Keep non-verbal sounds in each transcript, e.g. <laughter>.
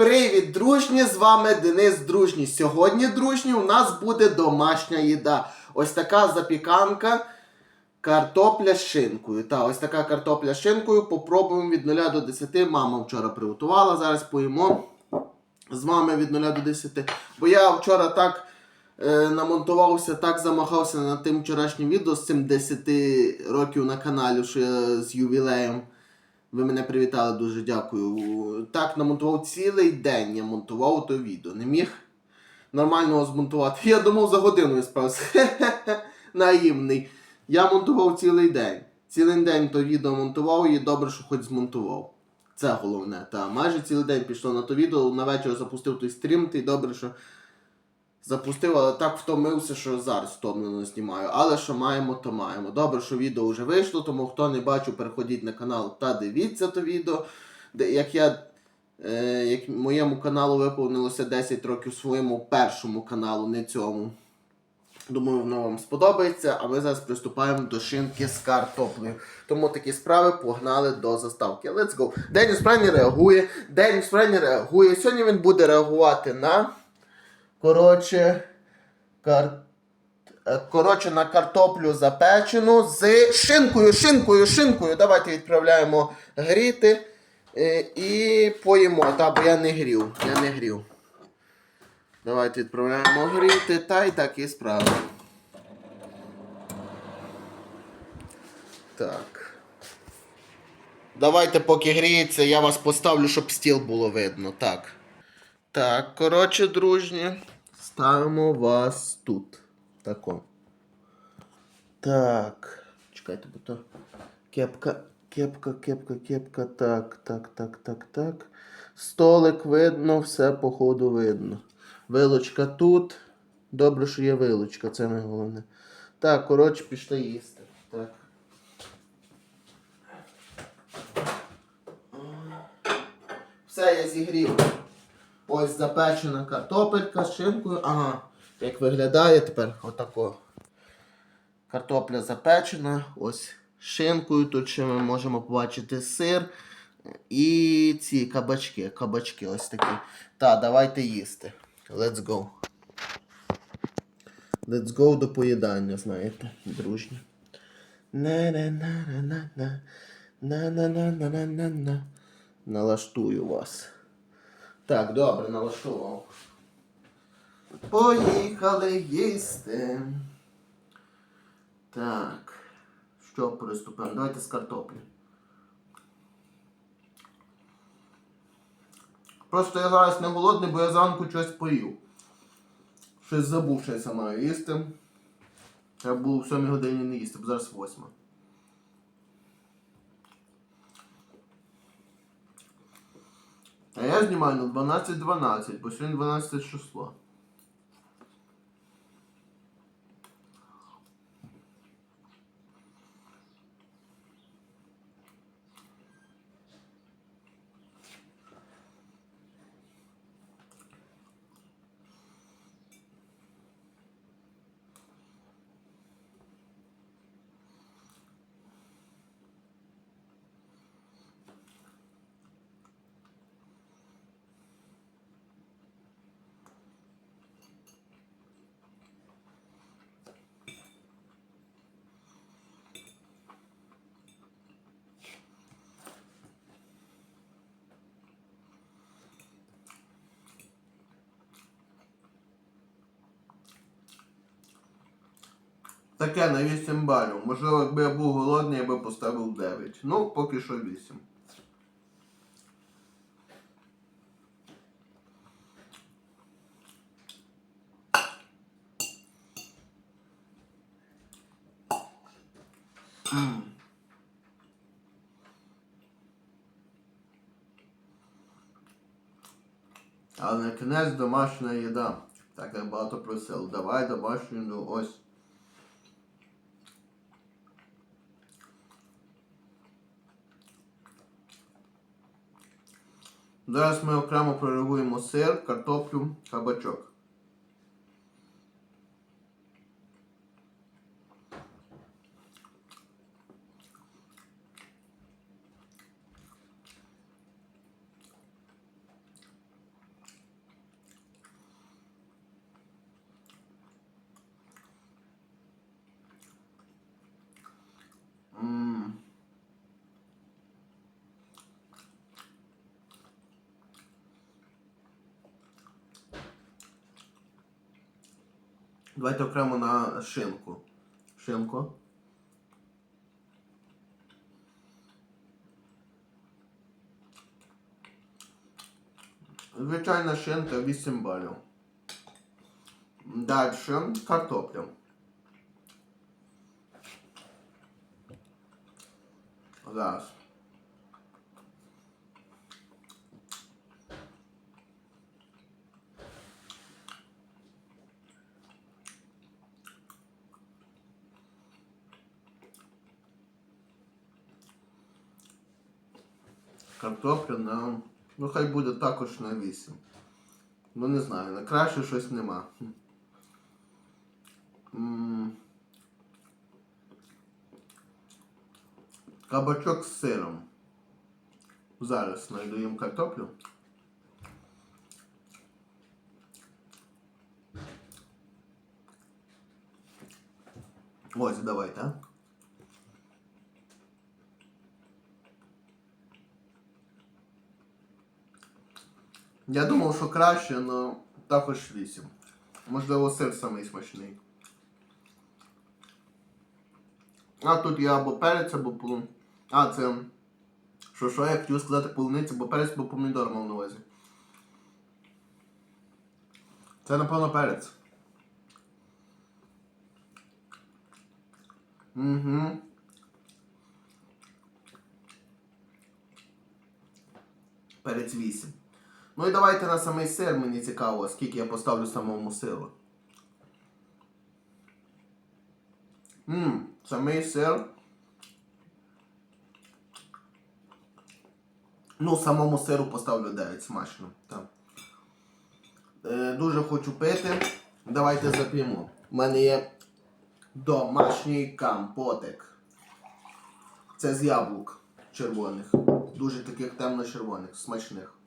Привіт, дружні! З вами Денис Дружній. Сьогодні, дружні, у нас буде домашня їда. Ось така запіканка. Картопля з шинкою. Та, ось така картопля з шинкою. Попробуємо від 0 до 10. Мама вчора приготувала. Зараз поїмо з вами від 0 до 10. Бо я вчора так е, намонтувався, так замахався над тим вчорашнім відео з цим 10 років на каналі, що я з ювілеєм. Ви мене привітали, дуже дякую. Так, намонтував цілий день. Я монтував то відео. Не міг нормально змонтувати. Я думав за годину я справився. <laughs> Наївний. Я монтував цілий день. Цілий день то відео монтував і добре, що хоч змонтував. Це головне. Та майже цілий день пішло на то відео. На вечір запустив той стрім, ти добре, що запустив, але так втомився, що зараз втомлено знімаю. Але що маємо, то маємо. Добре, що відео вже вийшло, тому хто не бачив, переходіть на канал та дивіться то відео. Де, як я е, як моєму каналу виповнилося 10 років своєму першому каналу, не цьому. Думаю, воно вам сподобається, а ми зараз приступаємо до шинки з картоплею. Тому такі справи погнали до заставки. Let's go. Деніс Френі реагує. Деніс Френі реагує. Сьогодні він буде реагувати на. Коротше, кар... е, коротше, на картоплю запечену з шинкою, шинкою, шинкою. Давайте відправляємо гріти е, і поїмо. Та, бо я не грів. Я не грів. Давайте відправляємо гріти, та й такі справи. Так. Давайте, поки гріється, я вас поставлю, щоб стіл було видно. Так. Так, коротше, дружні, ставимо вас тут. Тако. Так. Чекайте, бо то кепка, кепка, кепка, кепка. Так, так, так, так, так. Столик видно, все по ходу видно. Вилочка тут. Добре, що є вилочка, це не головне. Так, коротше, пішли їсти. Так. Все, я зігрів. Ось запечена картопелька з шинкою. Ага. Як виглядає тепер отако. Картопля запечена. Ось шинкою. Тут ще ми можемо побачити сир. І ці кабачки. Кабачки ось такі. Так, давайте їсти. Let's go. Let's go до поїдання, знаєте, дружні. На-на-на-на-на-на. На-на-на-на-на-на. Налаштую вас. Так, добре, налаштував. Поїхали їсти. Так. Що приступаємо? Давайте з картоплі. Просто я зараз не голодний, бо я зранку щось поїв. Щось забув, що я сам маю їсти. Я був в 7 годині не їсти, бо зараз 8. А я знімаю на 12.12, бо сьогодні 12 число. Таке на 8 балів. Можливо, якби я був голодний, я би поставив 9. Ну, поки що 8. М. Але на кінець домашня їда. Так як багато просили. Давай домашню, ну ось. Зараз ми окремо прореагуємо сир, картоплю, кабачок. Давайте окремо на шинку. Шинку. Звичайна шинка 8 балів. Далі картопля. Зараз. Картопля на. Ну хай буде також на 8. Ну не знаю, на краще щось нема. Кабачок з сиром. Зараз знайду їм картоплю. Ось, давайте, а. Я думав, що краще, але також 8. Можливо, сир самий смачний. А тут є або перець, або полун. А, це. Що що я хотів сказати полуниця, бо перець, або помідор мав на увазі. Це напевно перець. Угу. Перець 8. Ну і давайте на самий сир, мені цікаво, скільки я поставлю самому сиру. Ммм, самий сир. Ну, самому сиру поставлю 9, смачно. Так. Е, дуже хочу пити. Давайте зап'ємо. У мене є домашній компотик. Це з яблук червоних. Дуже таких темно-червоних, смачних.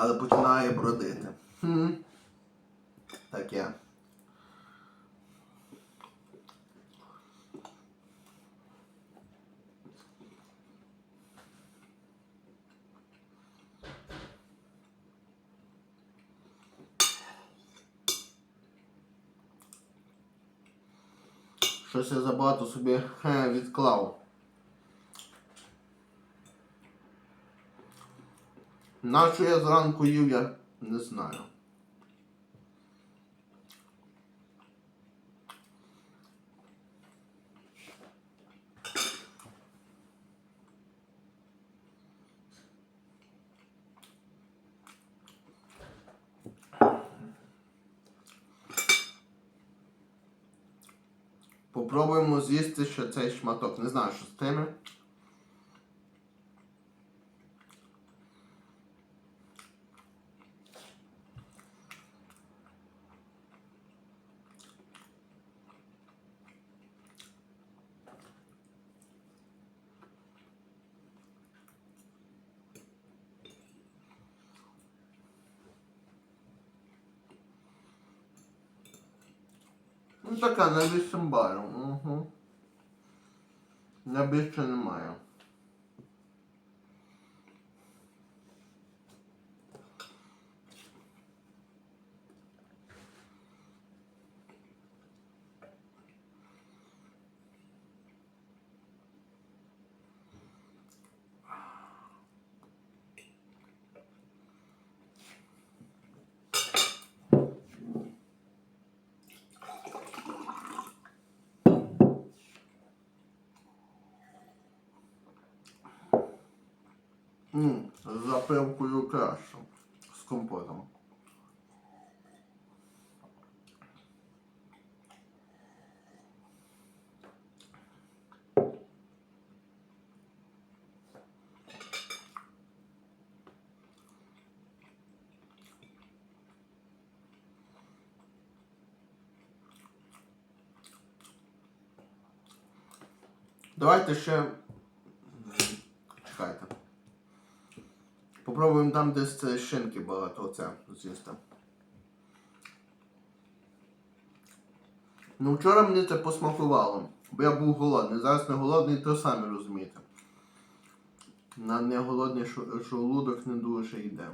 Але починає бродити. Хм. Таке. Щось я забагато собі хе, відклав. На я зранку їв, я не знаю. Попробуємо з'їсти ще цей шматок. Не знаю, що з тими. Ну така на 8 балів. Угу. Я більше не маю. М, з запивкою краще. З компотом. Давайте ще. м, Чекайте. Попробуємо там десь це шинки багато оце з'їсти. Ну вчора мені це посмакувало, бо я був голодний. Зараз не голодний, то самі розумієте. На не голодний шо шолудок не дуже йде.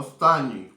Останній.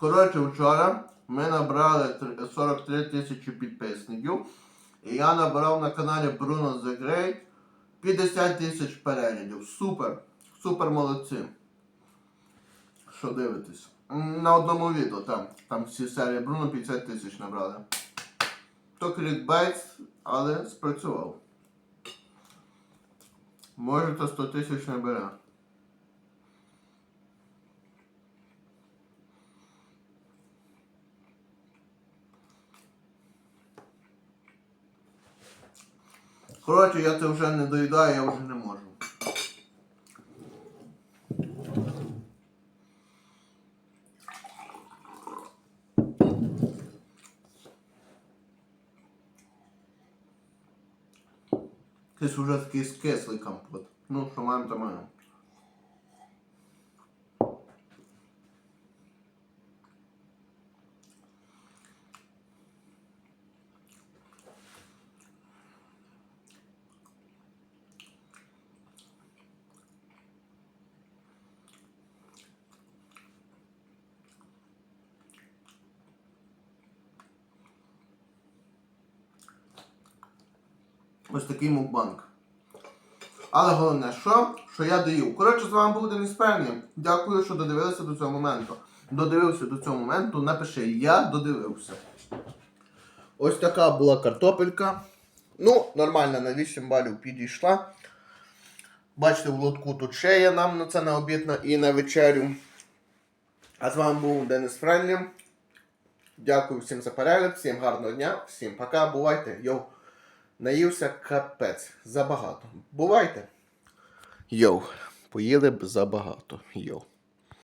Коротше, вчора ми набрали 43 тисячі підписників. І я набрав на каналі Bruno The Great 50 тисяч переглядів. Супер! Супер молодці. Що дивитесь? На одному відео там. Там всі серії Bruno 50 тисяч набрали. То клікбейт, але спрацював. Може то 100 тисяч не Коротше, я це вже не доїдаю, я вже не можу. Це вже такий скислий компот. Ну, що маємо, то маємо. Ось такий мукбанк. Але головне, що? Що я доїв. Коротше, з вами був Денис Певні. Дякую, що додивилися до цього моменту. Додивився до цього моменту, напиши, я додивився. Ось така була картопелька. Ну, нормально, на 8 балів підійшла. Бачите, в лотку тут ще є нам на це на обід і на вечерю. А з вами був Денис Френлі. Дякую всім за перегляд, всім гарного дня, всім пока, бувайте. Йоу. Наївся капець. Забагато. Бувайте. Йоу. Поїли б забагато. Йоу.